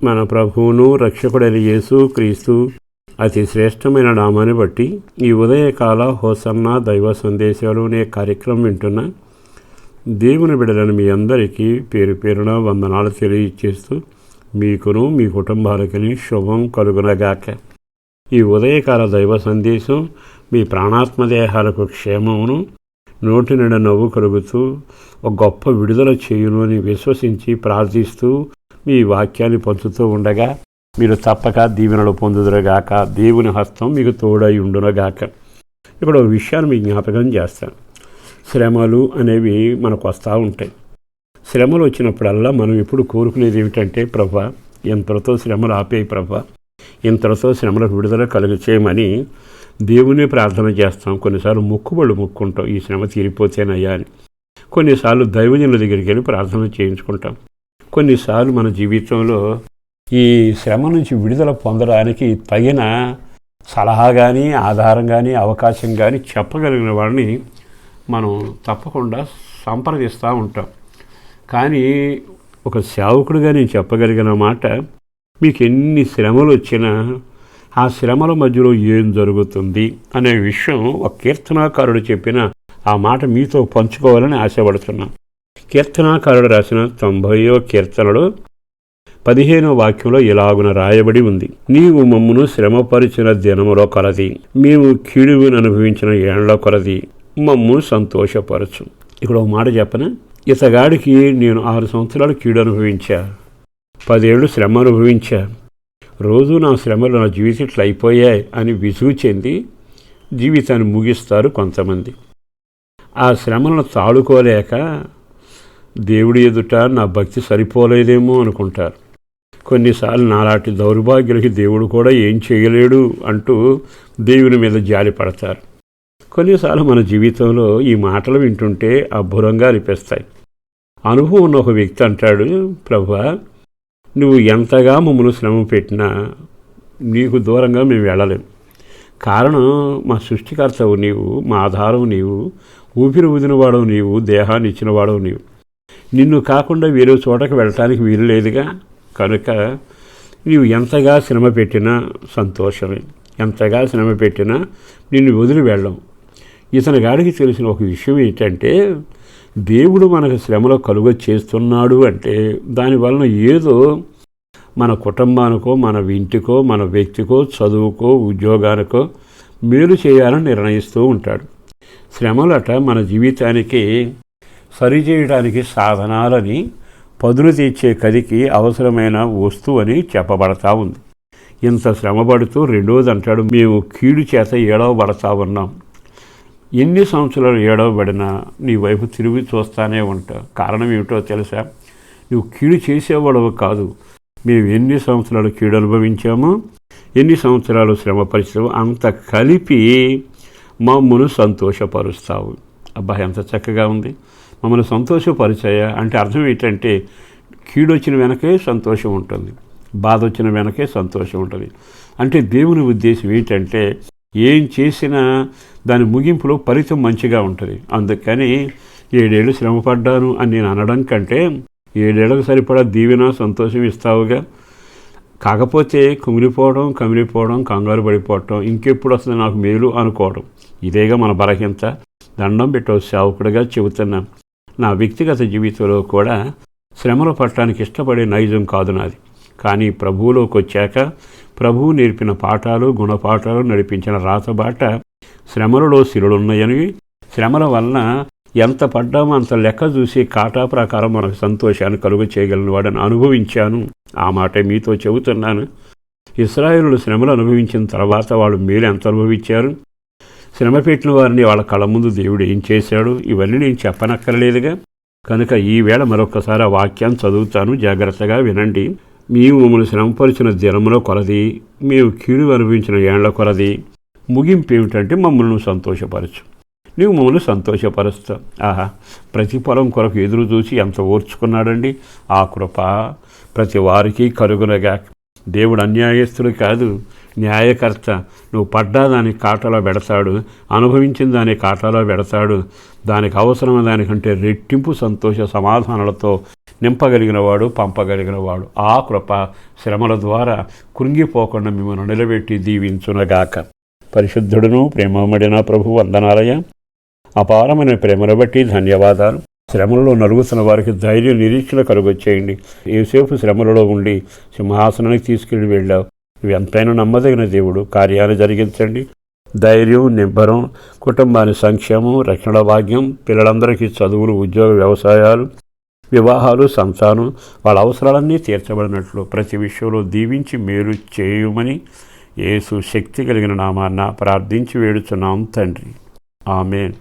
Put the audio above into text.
మన ప్రభువును రక్షకుడైన యేసు క్రీస్తు అతి శ్రేష్టమైన నామాన్ని బట్టి ఈ ఉదయకాల హోసన్న దైవ సందేశాలు అనే కార్యక్రమం వింటున్న దేవుని బిడలను మీ అందరికీ పేరు పేరున వందనాలు తెలియచేస్తూ మీకును మీ కుటుంబాలకి శుభం కలుగునగాక. ఈ ఉదయకాల దైవ సందేశం మీ ప్రాణాత్మ దేహాలకు క్షేమమును నోటి నిండా నవ్వు కలుగుతూ ఒక గొప్ప విడుదల చేయును అని విశ్వసించి ప్రార్థిస్తూ మీ వాక్యాన్ని పంచుతూ ఉండగా మీరు తప్పక దీవెనలు పొందుదురుగాక. దేవుని హస్తం మీకు తోడై ఉండునగాక. ఇక్కడ ఒక విషయాన్ని మీకు జ్ఞాపకం చేస్తాను. శ్రమలు అనేవి మనకు వస్తూ ఉంటాయి. శ్రమలు వచ్చినప్పుడల్లా మనం ఎప్పుడు కోరుకునేది ఏమిటంటే ప్రభా ఇంతటితో శ్రమలు ఆపేయి ప్రభా. ఇంతలతో శ్రమల విడుదల కలుగ చేయమని దేవుని ప్రార్థన చేస్తాం. కొన్నిసార్లు మొక్కుబళ్ళు మొక్కుంటాం. ఈ శ్రమ తీరిపోతేనయ్యా అని. కొన్నిసార్లు దైవజనుల దగ్గరికి వెళ్ళి ప్రార్థన చేయించుకుంటాం. కొన్నిసార్లు మన జీవితంలో ఈ శ్రమ నుంచి విడుదల పొందడానికి తగిన సలహా కానీ ఆధారం కానీ అవకాశం కానీ చెప్పగలిగిన వాడిని మనం తప్పకుండా సంప్రదిస్తూ ఉంటాం. కానీ ఒక సేవకుడిగా నేను చెప్పగలిగిన మాట మీకు ఎన్ని శ్రమలు వచ్చినా ఆ శ్రమల మధ్యలో ఏం జరుగుతుంది అనే విషయం ఒక కీర్తనాకారుడు చెప్పిన ఆ మాట మీతో పంచుకోవాలని ఆశపడుతున్నాం కీర్తనాకారుడు రాసిన తొంభయో కీర్తనలో పదిహేనో వాక్యంలో ఇలాగున రాయబడి ఉంది. నీవు మమ్మును శ్రమపరిచిన దినములో కొలది. మేము కీడువిని అనుభవించిన ఏళ్ళ కొలది. మమ్మును సంతోషపరచు. ఇక్కడ ఒక మాట చెప్పన? ఇతగాడికి నేను ఆరు సంవత్సరాలు కీడు అనుభవించా. పదేళ్ళు శ్రమ అనుభవించా. రోజు నా శ్రమలు నా జీవితం ఇట్లా అయిపోయాయి అని విసుగు చెంది జీవితాన్ని ముగిస్తారు కొంతమంది. ఆ శ్రమలను తాడుకోలేక దేవుడి ఎదుట నా భక్తి సరిపోలేదేమో అనుకుంటారు. కొన్నిసార్లు నాలాంటి దౌర్భాగ్యులకి దేవుడు కూడా ఏం చేయలేడు అంటూ దేవుని మీద జాలి పడతారు కొన్నిసార్లు మన జీవితంలో ఈ మాటలు వింటుంటే అబ్బురంగా అనిపిస్తాయి. అనుభవం ఉన్న ఒక వ్యక్తి అంటాడు ప్రభా నువ్వు ఎంతగా మమ్మల్ని శ్రమ పెట్టినా నీకు దూరంగా మేము వెళ్ళలేం. కారణం మా సృష్టికర్తవు నీవు మా ఆధారం నీవు ఊపిరి ఊదినవాడవు నీవు దేహాన్ని ఇచ్చినవాడవు నీవు. నిన్ను కాకుండా వేరే చోటకి వెళ్ళటానికి వీలు లేదుగా. కనుక నీవు ఎంతగా శ్రమ పెట్టినా సంతోషమే. ఎంతగా శ్రమ పెట్టినా నిన్ను వదిలి వెళ్ళం. ఇతని గాడికి తెలిసిన ఒక విషయం ఏంటంటే దేవుడు మనకు శ్రమలో కలుగ చేస్తున్నాడు అంటే దానివలన ఏదో మన కుటుంబానికో మన ఇంటికో మన వ్యక్తికో చదువుకో ఉద్యోగానికో మేలు చేయాలని నిర్ణయిస్తూ ఉంటాడు. శ్రమలట మన జీవితానికి సరిచేయడానికి సాధనాలని పదులు తెచ్చే కదికి అవసరమైన వస్తువు అని చెప్పబడతా ఉంది. ఇంత శ్రమపడుతూ రెండోది అంటాడు మేము కీడు చేత ఏడవబడతా ఉన్నాం. ఎన్ని సంవత్సరాలు ఏడవబడినా నీ వైపు తిరిగి చూస్తానే ఉంటా. కారణం ఏమిటో తెలుసా? నువ్వు కీడు చేసేవాడవు కాదు. మేము ఎన్ని సంవత్సరాలు కీడు అనుభవించామో ఎన్ని సంవత్సరాలు శ్రమ పరిశ్రమ అంత కలిపి మమ్మను సంతోషపరుస్తావు. అబ్బాయి ఎంత చక్కగా ఉంది. మమ్మల్ని సంతోషపరిచాయా అంటే అర్థం ఏంటంటే కీడొచ్చిన వెనకే సంతోషం ఉంటుంది బాధ వచ్చిన వెనకే సంతోషం ఉంటుంది. అంటే దేవుని ఉద్దేశం ఏంటంటే ఏం చేసినా దాని ముగింపులో ఫలితం మంచిగా ఉంటుంది. అందుకని ఏడేళ్ళు శ్రమపడ్డాను అని నేను అనడం కంటే ఏడేళ్ళకు సరిపడా దీవెన సంతోషం ఇస్తావుగా. కాకపోతే కుమిలిపోవడం కమిలిపోవడం కంగారు పడిపోవడం ఇంకెప్పుడు వస్తుంది నాకు మేలు అనుకోవడం. ఇదేగా మన బలహీనత. దండం పెట్టవు సేవకుడిగా చెబుతున్నాం. నా వ్యక్తిగత జీవితంలో కూడా శ్రమలు పట్టడానికి ఇష్టపడే నైజం కాదు నాది. కానీ ప్రభువులోకి వచ్చాక ప్రభువు నేర్పిన పాఠాలు గుణపాఠాలు నడిపించిన రాతబాట శ్రమలలో శిరులున్నాయని శ్రమల వలన ఎంత పడ్డామో అంత లెక్క చూసి కాటా ప్రకారం మనకు సంతోషాన్ని కలుగ చేయగలను వాడని అనుభవించాను. ఆ మాట మీతో చెబుతున్నాను. ఇస్రాయేలులు శ్రమలు అనుభవించిన తర్వాత వాళ్ళు మీరు ఎంత అనుభవించారు? శ్రమపెట్టిన వారిని వాళ్ళ కళ్ళ ముందు దేవుడు ఏం చేశాడు? ఇవన్నీ నేను చెప్పనక్కర్లేదుగా. కనుక ఈవేళ మరొకసారి ఆ వాక్యాన్ని చదువుతాను. జాగ్రత్తగా వినండి. మేము మమ్మల్ని శ్రమపరిచిన దినములో కొలది మేము కీడు అనుభవించిన ఏళ్ళ కొలది. ముగింపు ఏమిటంటే మమ్మల్ని సంతోషపరచు. నువ్వు మమ్మల్ని సంతోషపరుస్తావు ఆహా ప్రతిఫలం కొరకు ఎదురు చూసి ఎంత ఓర్చుకున్నాడండి? ఆ కృప ప్రతి వారికి కలుగునగా దేవుడు అన్యాయస్తుడు కాదు. న్యాయకర్త నువ్వు పడ్డా దాని కాటలో పెడతాడు అనుభవించిన దాని కాటలో పెడతాడు దానికి అవసరమైన దానికంటే రెట్టింపు సంతోష సమాధానాలతో నింపగలిగినవాడు పంపగలిగినవాడు. ఆ కృప శ్రమల ద్వారా కృంగిపోకుండా మిమ్మల్ని నిలబెట్టి దీవించునగాక. పరిశుద్ధుడును ప్రేమమడిన ప్రభు వందనాలయ అపారమైన ప్రేమను బట్టి ధన్యవాదాలు. శ్రమలలో నలుగుతున్న వారికి ధైర్యం నిరీక్షణ కలుగొచ్చేయండి ఏసేపు శ్రమలలో ఉండి సింహాసనానికి తీసుకెళ్ళి వెళ్ళావు. నువ్వు ఎంతైనా నమ్మదగిన దేవుడు. కార్యాలు జరిగించండి. ధైర్యం నిబ్బరం కుటుంబాన్ని సంక్షేమం రక్షణ భాగ్యం పిల్లలందరికీ చదువులు ఉద్యోగ వ్యవసాయాలు వివాహాలు సంతానం వాళ్ళ అవసరాలన్నీ తీర్చబడినట్లు ప్రతి విషయంలో దీవించి మేలు చేయమని యేసు శక్తి కలిగిన నామాన్న ప్రార్థించి వేడుచున్నాం తండ్రి. ఆమెన్.